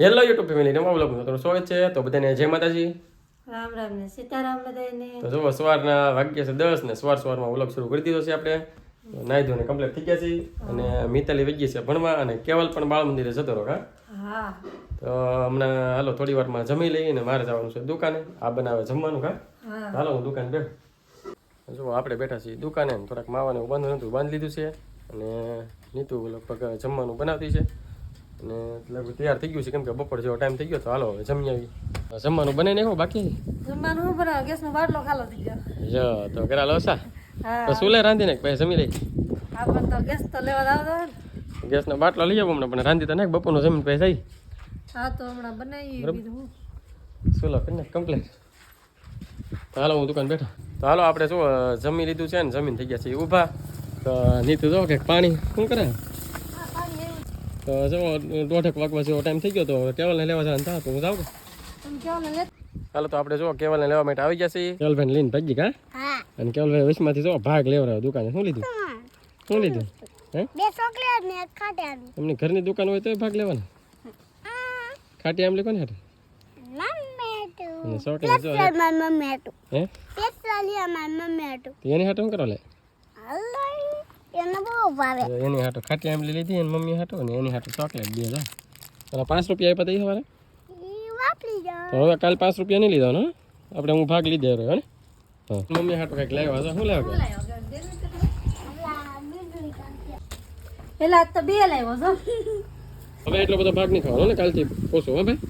Hello YouTube family નવા બ્લોગમાં તમારું સ્વાગત છે. તો બધાને જય માતાજી. રામ રામ ને સીતારામ બધાને તો જુઓ સવારના વાગ્યા છે દસ ને સવાર સવારમાં વ્લોગ શરૂ કરી દીધો છે આપણે. નાહી ધોને કમ્પ્લીટ થઈ ગયા છીએ અને મિતાલી વગી છે ભણવા અને કેવલ પણ બાળ મંદિરે જતો રહો હા? તો હમણાં હાલો થોડી વારમાં જમી લઈને મારે જવાનું છે દુકાને. આ બનાવે જમવાનું કા હા. હાલો હું દુકાન બેઠ જુઓ આપણે બેઠા છીએ દુકાને થોડાક માવાને બંધ નતું બાંધી લીધું છે. અને નીતુ લગભગ જમવાનું બનાવતી છે. અને લગભગ તૈયાર થઈ ગયું છે કેમ કે બપોર જેવો ટાઈમ થઈ ગયો તો હાલો હવે જમી આવી જમવાનું બને નહીં બાકી? જમવાનું હું બનાવ? ગેસનો બાટલો ખાલો થઈ ગયો. જો તો કરા લોસા હા. તો સુલે રાંધીને? પછી જમી લઈ? પણ તો ગેસ તો લેવા આવતો ને. ગેસનો બાટલો લઈ આવો હમણાં પણ રાંધી તો નાખ બપોરનો જમીન પછી થઈ હા તો હમણાં બનાવી બીજું સુલો કરીને કમ્પ્લીટ તો હાલો હું દુકાન બેઠો. તો હાલો આપણે શું જમી લીધું છે ને જમીન થઈ ગયા છે ઊભા. તો નીતુ જો કે પાણી શું કરે? તો જો દોઢેક વાગવા જેવો ટાઈમ થઈ ગયો તો કેવલને લેવા જવાનું થા તો હું જાઉં ને હાલો તો આપણે જો કેવલને લેવા માટે આવી ગયા છીએ. કેવલભાઈ લઈને ભાગી કા હા? અને કેવલભાઈ વિશમાંથી જો ભાગ લેવડાવ્યો દુકાને. શું લીધું? શું લીધું? હે? બે ચોકલેટ ને એક તમને ઘરની દુકાન હોય તો ભાગ લેવાનો? ખાટી આમ લેકો ને હાટે? મમ્મી અને ચોકલેટ જો મારી મમ્મી હતું હે? પેટ્રોલિયા મમ્મી હતું એની હાટો કરો લે? અલ્લાહ એને બહુ ભાવે. એની હાટો ખાટી આંબલી લીધી અને મમ્મી હાટો ને એની હાટો ચોકલેટ બે જા. પેલા પાંચ રૂપિયા આપ્યા તઈ સવારે તો હવે કાલ પાંચ રૂપિયા નહીં લીધા ને આપણે હું ભાગ લીધે રહ્યો ને? મમ્મી હાટો કંઈક લાવ્યા છે શું લાવ્યા? પેલા તો બે લાવ્યો છો. હવે એટલો બધો ભાગ નહીં ખાવાનો ને કાલથી પોસો હો ભાઈ?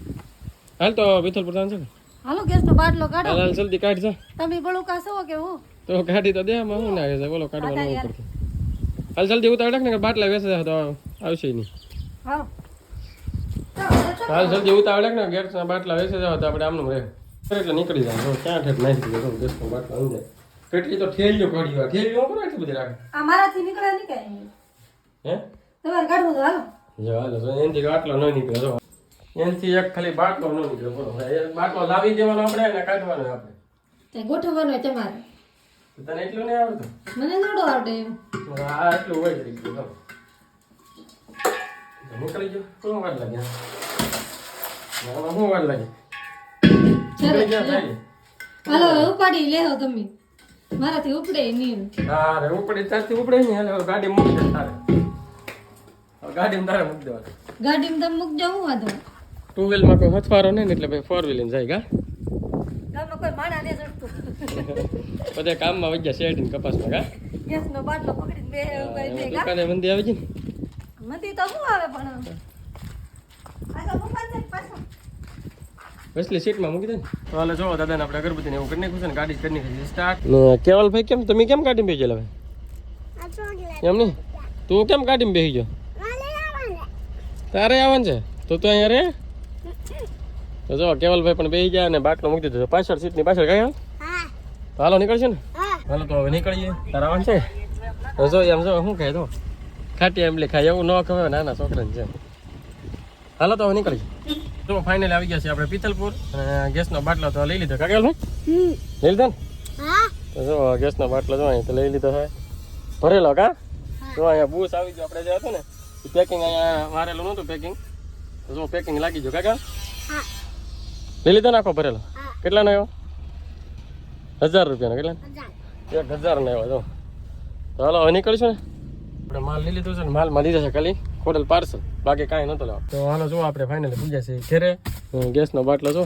હાલ તો વિથલપુર પ્રધાન છે ને? હાલો ગેસનો બાટલો કાઢો. હાલ જલ્દી કાઢ જા. તમે બળું કાશો કે હું? તો કાઢી તો દે આમાં હું નાખે છે? બોલો કાઢવાનું પડતું હાલ જલ્દી ઉતાર નાખ ને બાટલા વેસે તો આવશે નહીં. હાલ જલ્દી ઉતાર નાખ ને ગેસના બાટલા વેસે જાવ તો આપણે આમનું રહે. એટલે નીકળી જાય ક્યાં ઠેર નાખી દીધો ગેસ નો બાટલા આવી જાય કેટલી તો ઠેલીઓ કાઢી વાર ઠેલીઓ કરો એટલી બધી રાખે? અમારાથી નીકળે નહીં કાંઈ હે? તમારે કાઢવું તો હાલો. જો હાલો જો એનથી આટલો ન નીકળે જો. એનથી એક ખાલી બાટલો ન નીકળે બોલો. બાટલો લાવી દેવાનો આપણે અને કાઢવાનો આપણે. તે તમારે. તો તને એટલું નહીં આવડતું? મને થોડું આવડે આ એટલું હોય જ ગયું જો. નીકળી ગયો શું વાર લાગે આમાં શું વાર લાગે હાલો ઉપાડી લેહો તમે. મારાથી ઉપડે નહીં હા રે ઉપડે ત્યાંથી ઉપડે નહીં. હાલે ગાડી મૂકી દે તારે. હવે ગાડીમાં તારે મૂકી દેવાનું. ગાડીમાં તમે મૂકજો હું વાંધો ટુ વ્હીલમાં કોઈ હથવારો નહીં ને એટલે ભાઈ ફોર વ્હીલ જાય ગા ગામમાં કોઈ માણા નહીં ચડતું બધા કામમાં વજ્યા શેરડી કપાસમાં ગા ગેસનો બાટલો પકડીને બે ઊભા થઈ ગયા દુકાને મંદી આવી ગઈ ને. મંદી તો શું આવે પણ વસલી સીટમાં મૂકી દે ને. તો હાલે જોવો દાદાને આપણે અગરબત્તીને એવું કરી નાખ્યું છે ને ગાડી કરી નાખી છે સ્ટાર્ટ ને કેવલભાઈ કેમ તમે કેમ ગાડીમાં બેસી ભાઈ? એમ નહીં? તું કેમ ગાડીમાં બેસી ગયો? તારે આવવાનું છે? તો તો અહીંયા રે? તો જો કેવલભાઈ પણ બેસી ગયા અને બાટલો મૂકી દીધો. પાછળ સીટની પાછળ ગયા તો હાલો નીકળશે ને? હાલો તો હવે નીકળીએ. તારા આવવાનું છે? જો એમ જો શું કહે તો. ખાટી એમ લેખાય એવું ન ખબર નાના છોકરાને છે હાલો તો હવે નીકળીએ. તો ફાઇનલ આવી ગયા છે આપણે પિથલપુર અને ગેસનો બાટલો તો લઈ લીધો. કાકેલ ભાઈ લઈ લીધો ને? જો ગેસનો બાટલો જો અહીં તો લઈ લીધો છે. ભરેલો કા? જો અહીંયા બૂસ આવી ગયો આપણે જે હતું ને પેકિંગ અહીંયા મારેલું નહોતું પેકિંગ જો પેકિંગ લાગી ગયો. કાકા લઈ લીધો નાખો ભરેલો? કેટલાનો આવ્યો? હજાર રૂપિયાના કેટલા? એક હજાર ને આવ્યો તો હાલો હવે નીકળીશું ને? આપણે માલ લઈ લીધો છે ને માલ લીધો છે ખાલી. Hotel parcel. બાકી કાંઈ નહોતો લેવા તો હાલો જો આપણે ફાઇનલી પૂજા છે ઘેરે. ગેસનો બાટલો જો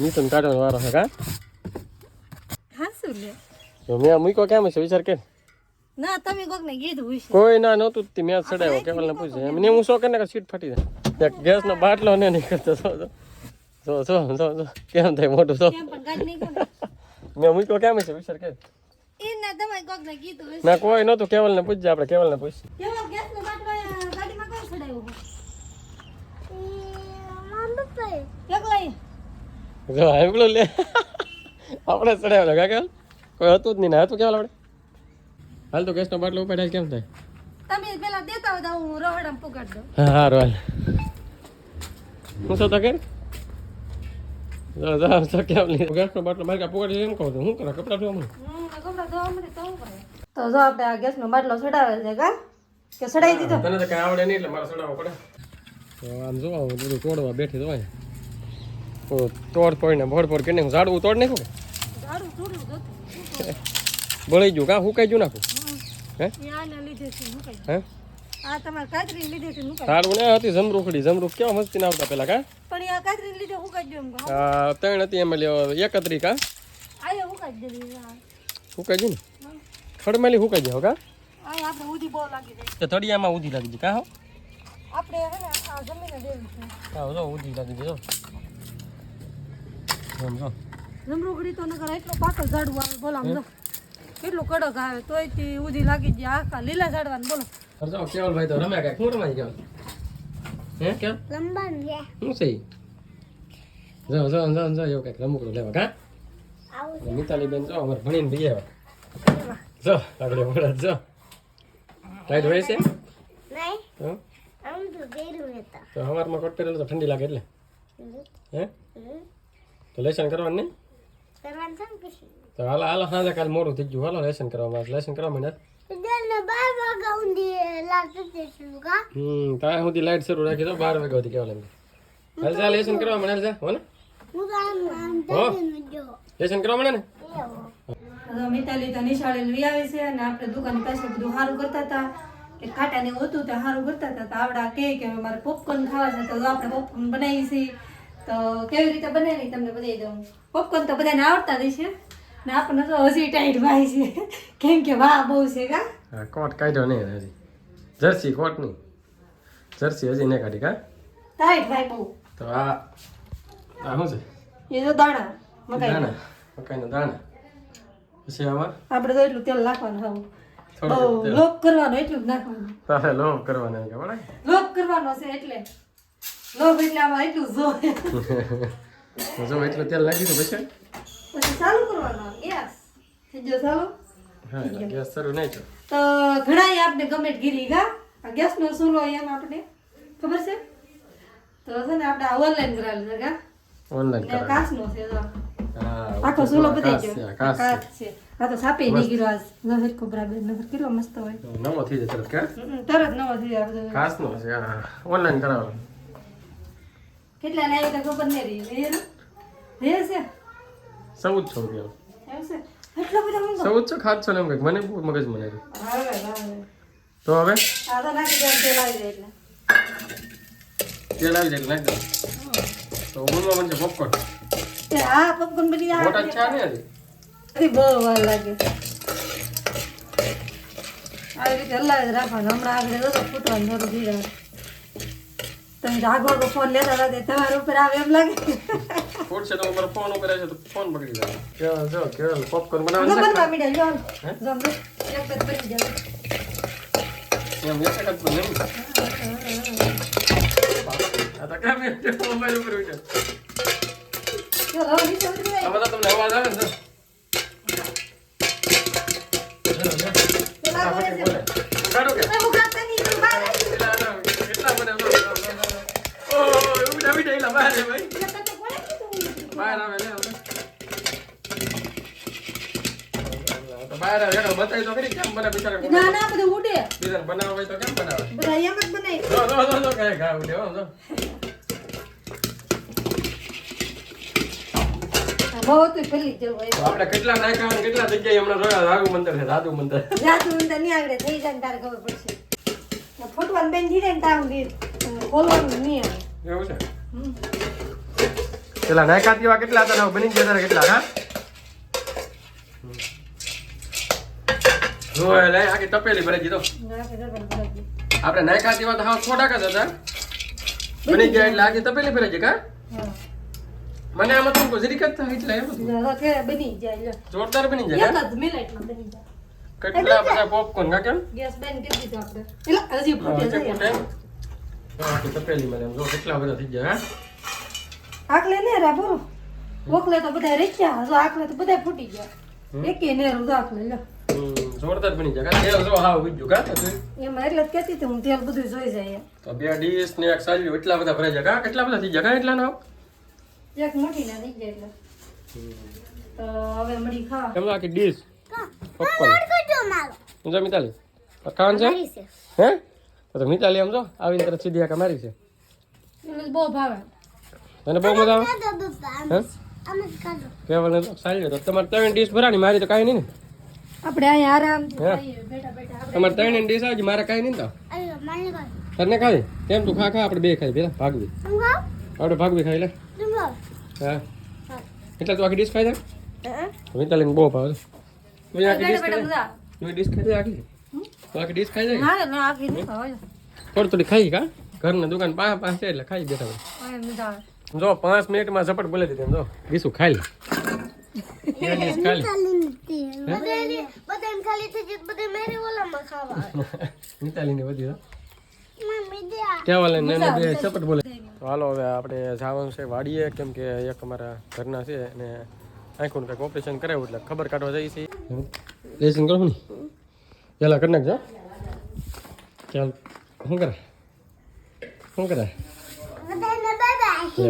નીચે કાઢવાનો વારો છે કા? મેં મૂક્યો કેમ છે વિચાર કે ના તમે કોક કીધું કોઈ ના નહોતું તે મેં ચડાવ્યો કેવલ પૂછ્યું. પૂછે એમને હું શોખ ને કે સીટ ફાટી જાય. ગેસનો બાટલો ને નીકળતો જો જો. જો જો જો જો. કેમ થાય મોટું જો? મેં મૂક્યો કેમ છે? વિચાર કે ના ને ના કોઈ નહોતું. કેવલ ને પૂછજે આપણે કેવલ ને પૂછ નો ચડાવ્યો જો લે. આપણે ચડાવેલો કાકા. કોઈ હતું જ નહીં ને હતું કેવલ આપણે? હાલ તો ગેસનો બાટલો ઉપાડ્યા કેમ થાય? તમે પેલા દેતા હોય તો હું રવડામાં પકડ દઉં. હા હારું હાલ. હું શું તો કે? તો જો આપણે આ ગેસનો બાટલો ચડાવે છે કા કે ચડાવી દીધો તને તો કઈ આવડે નહીં એટલે મારે ચડાવવો પડે તો આમ જો આવું બધું તોડવા બેઠી તો તો તોડ તોડીને ભોડ ભોડ કરીને ઝાડવું તોડ નાખ્યું કે બળી ગયું શું હુકાઈ ગયું નાખું હે હે. આ તમારે કાતરી લીધી હતી ને હતી જમરૂખડી જમરૂખ કેવા મસ્તી ના આવતા પેલા કા? પણ આ કાતરી લીધે એમ કહો. ત્રણ હતી એમાં લ્યો એકત્રી કા? આયા હુકાઈ દેવી આ હુકાઈ ને? ખડમેલી હુકાઈ જાય કા? આ આપણે ઉધી બહુ લાગી જાય. તો તળિયામાં ઉધી લાગી ગઈ કા હો? આપણે હે ને આ જમીને દેવી છે. હા જો ઉધી લાગી ગઈ જો. જો. તો નકર એટલો પાકલ ઝાડવું આવે બોલો આમ જો. કેટલું કડક આવે તોય તે ઉધી લાગી જાય આખા લીલા ઝાડવાનું બોલો. જો કેવલભાઈ તો રમ્યા કાંઈક. શું રમાઈ કેવલ? હે? છે. શું છે? જો જો જો જો એવું કંઈક રમકડું લેવા કા? મિતાલી બેન જો અમારે ભણીને ભી આવ્યા. જો આગળ વરસ જો. ટાઈટ હોય છે? તો સવારમાં કોટ પહેરેલું તો ઠંડી લાગે એટલે. હે? તો લેસન કરવાનું નહીં? તો હાલો હાલો સાંજે કાલ મોડું થઈ ગયું. હાલો લેસન કરવામાં લેસન કરવા માંડે મિતાલી તો નિશાળે લઈ આવી છે અને આપણે દુકાન પાસે બધું સારું કરતા હતા કે ખાટા ને હતું તો સારું કરતા હતા તો આવડા કે મારે પોપકોર્ન ખાવા છે તો આપણે પોપકોર્ન બનાવી છીએ તો કેવી રીતે બનાવી તમને બતાવી દઉં પોપકોર્ન તો બધાને આવડતા જ છે ને આપણને તો હજી ટાઈટ ભાઈ છે. કેમ કે વાહ બહુ છે કા? હા કોટ કાઢ્યો નહીં હજી. જર્સી કોટ નહીં. જર્સી હજી નહીં કાઢી કા? ટાઈટ ભાઈ બહુ. તો આ આ શું છે? એ તો દાણા મકાઈ. દાણા મકાઈના દાણા. પછી આમાં? આપણે તો એટલું તેલ નાખવાનું ખાવું લોક કરવાનો એટલું જ નાખવાનું. તારે લો કરવાના કે બરાબર? કરવાનો છે એટલે. લોક એટલે આમાં એટલું જોવે જો એટલું તેલ નાખી દીધું પછી? પછી ચાલુ કરવાનો? ગેસ થઈ ગયો ચાલુ? હા ગેસ શરૂ નહીં થયો. તો ઘણા આપણે ગમે ગીરી ગા આ ગેસનો ચૂલો એમ આપણે ખબર છે? તો છે ને આપણે ઓનલાઈન કરાવેલું છે ગા ઓનલાઈન ને કાચનો છે જો. આખો ચૂલો બતાવી ગયો. કાચ કાચ છે. આ તો સાપે નહીં ગીરો આજ. નહર કોબરા બે નહર કેટલો મસ્ત હોય. નવો થઈ જાય તરત કે? તરત નવો થઈ જાય બધો. કાચનો છે ઓનલાઈન કરાવો કેટલા લાવી તો ખબર નહીં રહી. રહે રહે છે? ચૌદસો રૂપિયા છે? ચૌદસો ખાતસો ને એમ કંઈક. મને બહુ મગજ મને તો હવે? તેલ આવી જાય નાખી તો ઉમરમાં મને પોપકોર્ન હા પોપકોર્ન બની જાય મોટા છે. ને હજી? બહુ વાર લાગે. આવી રીતે હલાવી રાખવાનું. હમણાં આગળ ફૂટવાનું થઈ જાય તમે આગો આગો ફોન લેતા હતા તે તમારા ઉપર આવે એમ લાગે. ફૂડ છે તો અમારો ફોન ઉપર છે તો ફોન પકડી જાય કેવલ જો કેવલ પોપકોર્ન બનાવવાનું છે? બનવા મીડા જો જો એક બાદ બની જાય એમ એક જ બને એમ. આ તો કેમ મોબાઈલ ઉપર વિચાર જો હવે નીચે ઉતરી જાય. આ તમને અવાજ આવે ને જો. બને બિચારા ના ના બધું ઉડે. બીજાને બનાવવા હોય તો કેમ બનાવે? બધા એમ જ બનાવી. જો જો જો જો ઘા ઉડે હો જો. બહુ તો જ જવું આપણે કેટલા નાખ્યા કેટલા જગ્યાએ હમણાં જોયા? સાધુ મંદિર છે સાધુ મંદિર. આગળ થઈ જાય તારે ખબર પડશે. ફોટવાનું બેન જાય ને તારું દી ખોલવાનું નહીં આવે. એવું છે? પેલા નાખ્યા તેવા કેટલા હતા બની ગયા તારે કેટલા હા? જો લે આખી તપેલી ભરાઈ દીધો. ના કે જબર બરાબર. આપણે નાખ્યા તેવા તો હાવ થોડાક જ હતા. બની ગયા એટલે આખી તપેલી ભરાઈ ગઈ કા? હા. મને આમાં તો જરીક જ થાય એટલે એમ હતું. જો કે બની જાય લ્યો. જોરદાર બની જાય એક કા? જ મિનિટમાં બની જાય. કેટલા બધા પોપકોર્ન કા કેમ? ગેસ બેન કરી દીધો આપણે. એલા હજી હા, ફૂટે હજી જાય પોતે. હા, આખી તપેલી મને જો કેટલા બધા થઈ ગયા હા આકલે ને રા બોલો ઓકલે તો બધા રેચ્યા જો આકલે તો બધા ફૂટી ગયા. એકે ને રૂ આકલે લ્યો. હમ, જોરદાર બની જાય. તેલ જો હા બીજું કા? એમાં એટલે જ કહેતી હતી હું તેલ બધું જોઈ જાય તો બે ડીશ ને એક સાલ્યું એટલા બધા ભરાઈ જાય. કા કેટલા બધા થઈ જાય? કા એટલા ના એક મોટી ના થઈ જાય એટલે. તો હવે મળી ખા કેમ લાગે ડીશ? પોપકોર્ન જો મિતાલી. ખાવાનું છે? હે? તો મિતાલી આમ જો આવીને તરત સીધી આકા મારી છે. મને બહુ ભાવે. તને બહુ મજા આવે? હે? કેવલ તો સારી તો. તમારે ત્રણ ડીશ ભરાણી મારી તો કાંઈ નહીં ને. આપણે અહીં આરામથી બેઠા બેઠા તમારે ત્રણ ડીશ આવજો મારે કાંઈ નહીં તો? અરે મને કર તને ખાવી કેમ તું ખા ખા આપણે બે ખાઈ પેલા ભાગવી. આપણે ભાગવી ખાઈ લે. હા? એટલે તું આખી ડીશ ખાઈ જાય હે બહુ ભાવે તું આખી ડીશ ખાઈ જાય તું ડીશ ખાઈ જાય આખી. તું આખી ડીશ ખાઈ જાય ના થોડી થોડી ખાઈ કા ઘરના દુકાન પાંચ છે એટલે ખાઈ બેઠા જો પાંચ મિનિટમાં ઝપટ બોલે દીધી જો. બીસું ખાઈ લે. ખાઈ બધાને બધાને ખાલી થઈ જશે બધા મેરી ઓલામાં ખાવા હાલો હવે આપણે જવાનું છે વાડીએ કેમ કે એક અમારા ઘરના છે અને આંખોનું કંઈક ઓપરેશન કરાવ્યું એટલે ખબર કાઢવા જઈએ છીએ. લેસન કરો ને? પેલા કરી નાખજો. ચાલ. શું કરે? શું કરે?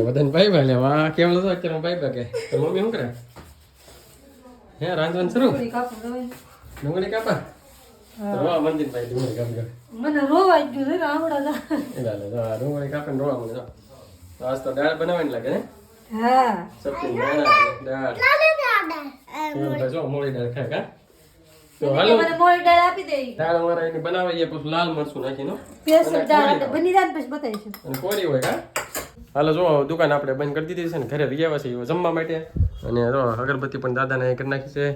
બધાને બાય બાય વાહ કેવલ હતો અત્યારે ભાઈ ભાઈ કે? મમ્મી શું કરે? હે રાંધવાનું શરૂ. ડુંગળી કાપા રોવા મંદિર ભાઈ ડુંગળી કાપ કાપી મને રોવા જ ગયું છે ને આવડા જા. એટલે ડુંગળી કાપીને રોવા મને તો આજ તો દાળ બનાવવાની લાગે ને હા સબ્જી દાળ ને જો મોળી દાળ ખાય કા તો હાલો. મને મોળી દાળ આપી દે દાળ અમારે એની બનાવીએ પછી લાલ મરચું નાખીને પેસ્ટ દાળ બની જાય પછી બતાવીશું. અને કોરી હોય હા? હાલો જો દુકાન આપણે બંધ કરી દીધી છે ને ઘરે આવ્યા છે જમવા માટે. અને જો અગરબત્તી પણ દાદાને કરી નાખી છે.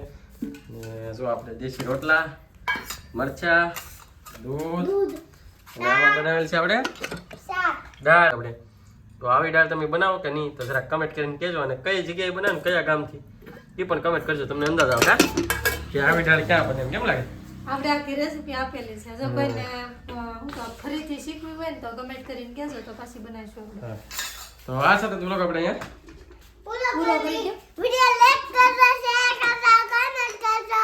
જો આપણે દેશી રોટલા મરચા દૂધ. બનાવેલ છે આપણે દાળ આપણે. તો આવી દાળ તમે બનાવો કે નહીં તો જરાક કમેન્ટ કરીને કહેજો અને કઈ જગ્યાએ બનાવો કયા ગામથી એ પણ કમેન્ટ કરજો તમને અંદાજ આવે હા? કે આવી દાળ ક્યાં બને કેમ લાગે? આપણે આખી રેસીપી આપેલી છે. જો કોઈને હું તો ફરીથી શીખવી હોય ને તો કમેન્ટ કરીને કહેજો તો પાછી બનાવીશું તો આ સાથે બ્લોગ આપણે અહીંયા? પૂરો કરી વિડિયો લાઈક કરજો શેર કરજો કમેન્ટ કરજો.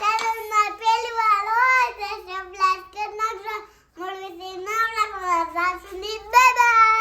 ચેનલમાં પહેલી વાર હોય તો સબસ્ક્રાઇબ કરી નાખજો. મળવી નવરા કરવા સાસુ ની બાય બાય